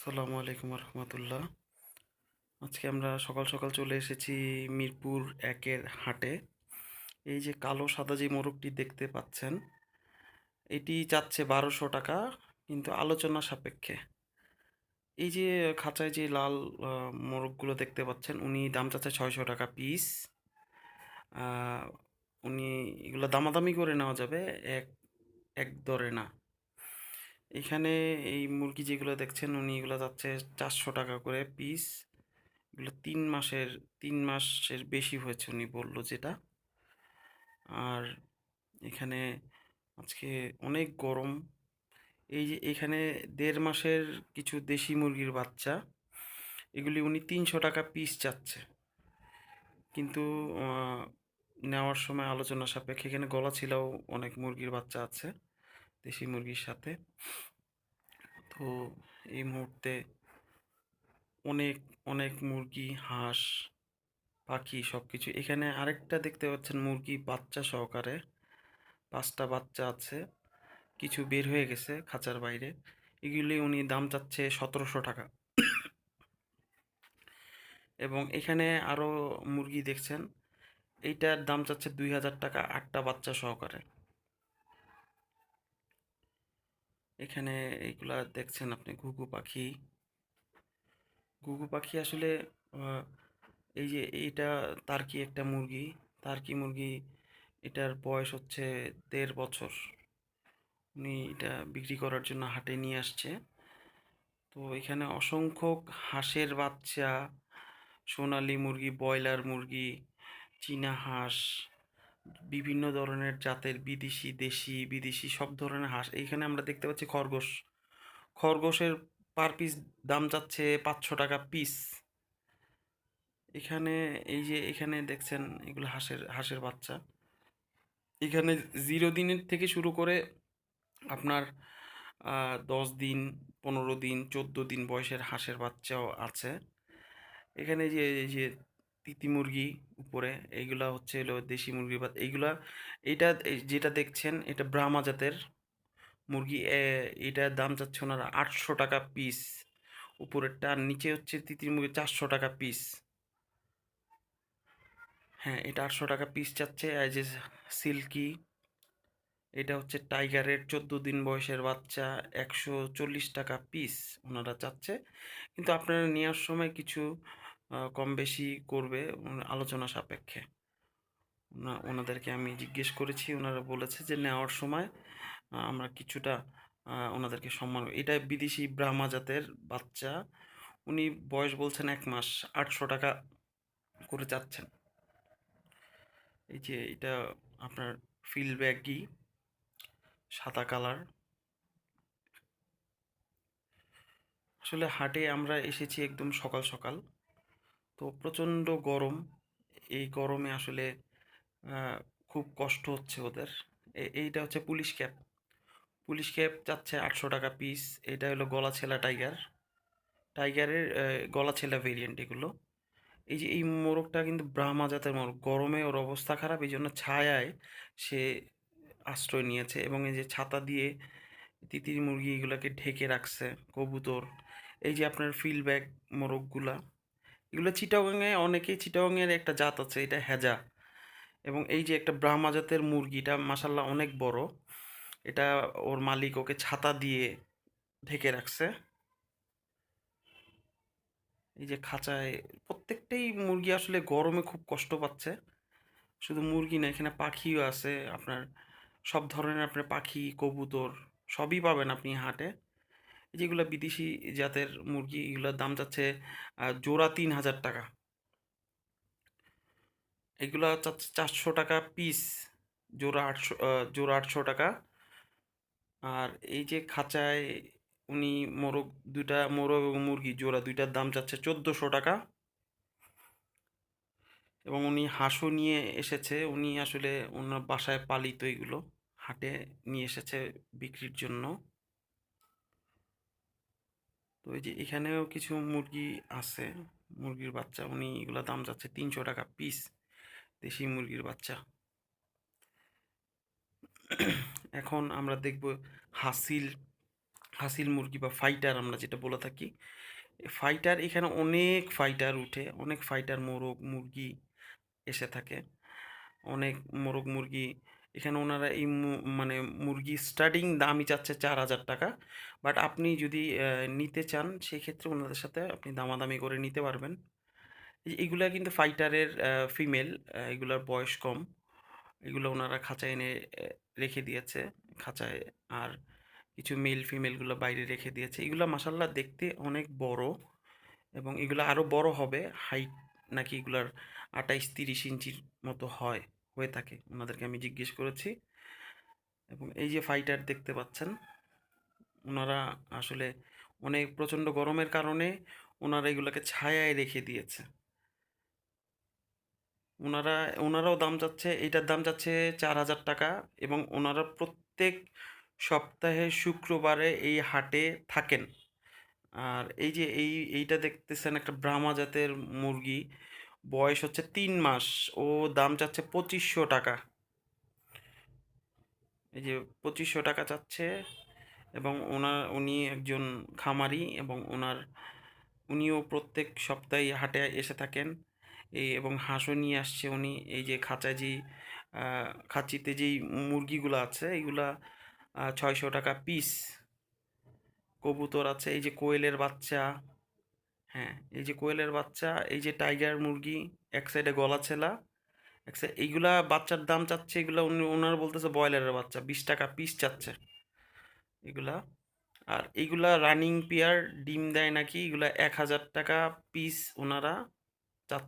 আসসালামু আলাইকুম রহমতুল্লাহ। আজকে আমরা সকাল সকাল চলে এসেছি মিরপুর একের হাটে। এই যে কালো সাদা যে মোরগটি দেখতে পাচ্ছেন, এটি চাচ্ছে বারোশো টাকা, কিন্তু আলোচনা সাপেক্ষে। এই যে খাঁচায় যে লাল মোরগগুলো দেখতে পাচ্ছেন, উনি দাম চাচ্ছে ছয়শো টাকা পিস। উনি এগুলো দামাদামি করে নেওয়া যাবে, এক এক দরে না। এখানে এই মুরগি যেগুলো দেখছেন, উনি এগুলো যাচ্ছে চারশো টাকা করে পিস এগুলো তিন মাসের তিন মাসের বেশি হয়েছে উনি বলল যেটা। আর এখানে আজকে অনেক গরম। এই যে এখানে দেড় মাসের কিছু দেশি মুরগির বাচ্চা, এগুলি উনি তিনশো টাকা পিস চাচ্ছে। কিন্তু নেওয়ার সময় আলোচনা সাপেক্ষে এখানে গলা ছিলাও অনেক মুরগির বাচ্চা আছে। দেশি মুরগির সাথে। তো এই মুহূর্তে অনেক অনেক মুরগি, হাঁস, পাখি সব কিছু এখানে আরেকটা দেখতে পাচ্ছেন মুরগি বাচ্চা সহকারে। পাঁচটা বাচ্চা আছে। কিছু বের হয়ে গেছে খাঁচার বাইরে। এগুলি উনি দাম চাচ্ছে সতেরোশো টাকা। এবং এখানে আরও মুরগি দেখছেন। এইটার দাম চাচ্ছে দুই হাজার টাকা আটটা বাচ্চা সহকারে। এখানে এইগুলা দেখছেন আপনি, ঘুঘু পাখি। ঘুঘু পাখি আসলে এই যে এইটা তার কি একটা মুরগি। তার কি মুরগি, এটার বয়স হচ্ছে দেড় বছর। উনি এটা বিক্রি করার জন্য হাটে নিয়ে আসছে। তো এখানে অসংখ্য হাঁসের বাচ্চা, সোনালী মুরগি, ব্রয়লার মুরগি, চীনা হাঁস বিভিন্ন ধরনের জাতের বিদেশি, দেশি, বিদেশি সব ধরনের হাঁস। এইখানে আমরা দেখতে পাচ্ছি খরগোশ। খরগোশের পার পিস দাম যাচ্ছে পাঁচশো টাকা পিস এখানে এই যে এখানে দেখছেন এগুলো হাঁসের হাঁসের বাচ্চা। এখানে জিরো দিনের থেকে শুরু করে আপনার দশ দিন, পনেরো দিন, চোদ্দ দিন বয়সের হাঁসের বাচ্চাও আছে। এখানে যে যে তিতি মুরগি উপরে এইগুলা হচ্ছে হলো দেশি মুরগি বা এইগুলা এইটা এই যেটা দেখছেন এটা ব্রাহ্মা জাতের মুরগি। এ, এটার দাম চাচ্ছে ওনারা আটশো টাকা পিস উপরেরটা আর নিচে হচ্ছে তিতির মুরগি চারশো টাকা পিস হ্যাঁ এটা আটশো টাকা পিস চাচ্ছে এই যে সিল্কি এটা হচ্ছে টাইগারের চোদ্দ দিন বয়সের বাচ্চা একশো চল্লিশ টাকা পিস ওনারা চাচ্ছে। কিন্তু আপনারা নেওয়ার সময় কিছু কম বেশি করবে আলোচনা সাপেক্ষে। ওনাদেরকে আমি জিজ্ঞেস করেছি, ওনারা বলেছে যে নেওয়ার সময় আমরা কিছুটা ওনাদেরকে সম্মান এটা বিদেশি ব্রাহ্মা জাতের বাচ্চা, উনি বয়স বলছেন এক মাস, আটশো টাকা করে যাচ্ছেন এই যে এটা আপনার ফিল ব্যাগই সাদা কালার। আসলে হাটে আমরা এসেছি একদম সকাল সকাল। তো প্রচণ্ড গরম। এই গরমে আসলে খুব কষ্ট হচ্ছে ওদের। এইটা হচ্ছে পুলিশ ক্যাপ পুলিশ ক্যাপ যাচ্ছে আটশো টাকা পিস এটা হলো গলা ছেলা টাইগার টাইগারের গলা ছেলা ভেরিয়েন্ট এগুলো। এই যে এই মোরগটা কিন্তু ব্রাহ্মা জাতের মোরগ। গরমে ওর অবস্থা খারাপ, এই জন্য ছায়ায় সে আশ্রয় নিয়েছে এবং এই যে ছাতা দিয়ে তিতির মুরগি এগুলোকে ঢেকে রাখছে কবুতর। এই যে আপনার ফিল ব্যাগ মোরগগুলা। এগুলো চিটাগাংয়ে, অনেকেই চিটাগাংয়ের একটা জাত আছে, এটা হেজা। এবং এই যে একটা ব্রাহ্মা জাতের মুরগিটা মাসাল্লাহ অনেক বড়। এটা ওর মালিক ওকে ছাতা দিয়ে ঢেকে রাখছে। এই যে খাঁচায়, প্রত্যেকটাই মুরগি আসলে গরমে খুব কষ্ট পাচ্ছে। শুধু মুরগি না, এখানে পাখিও আছে, আপনার সব ধরনের, আপনার পাখি, কবুতর, সবই পাবেন আপনি হাটে। যেগুলো বিদেশি জাতের মুরগি, এগুলোর দাম যাচ্ছে জোড়া তিন হাজার টাকা। এগুলো চারশো টাকা পিস জোড়া আটশো জোড়া আটশো টাকা। আর এই যে খাঁচায় উনি মোরগ, দুইটা মোরগ এবং মুরগি, জোড়া দুইটার দাম যাচ্ছে চোদ্দোশো টাকা। এবং উনি হাঁসও নিয়ে এসেছে, উনি আসলে ওনার বাসায় পালিত এগুলো, হাটে নিয়ে এসেছে বিক্রির জন্য। তো এই যে এখানেও কিছু মুরগি আছে, মুরগির বাচ্চা, উনি এগুলো দাম যাচ্ছে তিনশো টাকা পিস দেশি মুরগির বাচ্চা। এখন আমরা দেখব হাসিল হাসিল মুরগি বা ফাইটার আমরা যেটা বলে থাকি। ফাইটার এখানে অনেক ফাইটার উঠে, অনেক ফাইটার মোরগ মুরগি এসে থাকে। অনেক মোরগ মুরগি এখানে ওনারা এই মানে মুরগি স্টার্টিং দামই চাচ্ছে চার হাজার টাকা। বাট আপনি যদি নিতে চান, সেক্ষেত্রে ওনাদের সাথে আপনি দামাদামি করে নিতে পারবেন। এগুলা কিন্তু ফাইটারের ফিমেল এগুলার বয়স কম। এগুলো ওনারা খাঁচায় এনে রেখে দিয়েছে। খাঁচায় আর কিছু মেল ফিমেলগুলো বাইরে রেখে দিয়েছে। এগুলো মাসাল্লাহ দেখতে অনেক বড় এবং এগুলো আরও বড় হবে। হাইট নাকি এগুলার আঠাইশ তিরিশ ইঞ্চির মতো হয়। হয়ে থাকে। ওনাদেরকে আমি জিজ্ঞেস করেছি এবং এই যে ফাইটার দেখতে পাচ্ছেন, ওনারা আসলে অনেক প্রচণ্ড গরমের কারণে ওনারা এগুলোকে ছায়ায় রেখে দিয়েছে। ওনারা, ওনারাও দাম চাচ্ছে এইটার দাম চাচ্ছে চার হাজার টাকা এবং ওনারা প্রত্যেক সপ্তাহে শুক্রবারে এই হাটে থাকেন। আর এই যে এই, এইটা দেখতেছেন একটা ব্রাহ্মা জাতের মুরগি বয়স হচ্ছে তিন মাস। ও দাম চাচ্ছে পঁচিশশো টাকা। এই যে পঁচিশশো টাকা চাচ্ছে এবং ওনার, উনি একজন খামারি এবং ওনার, উনিও প্রত্যেক সপ্তাহে হাটে এসে থাকেন। এই এবং হাঁসও নিয়ে আসছে উনি। এই যে খাঁচায় যেই খাঁচিতে যেই মুরগিগুলো আছে, এইগুলা ছয়শো টাকা পিস। কবুতর আছে, এই যে কোয়েলের বাচ্চা। হ্যাঁ এই যে কোয়েলের বাচ্চা, এই যে টাইগার মুরগি, এক সাইডে গলা ছেলা, এক সাইড এইগুলা বাচ্চার দাম চাচ্ছে, এগুলা উনি ওনারা বলতেছে ব্রয়লারের বাচ্চা, বিশ টাকা পিস চাচ্ছে। এগুলা, আর এইগুলা রানিং পেয়ার ডিম দেয় নাকি, এগুলা এক হাজার টাকা পিস ওনারা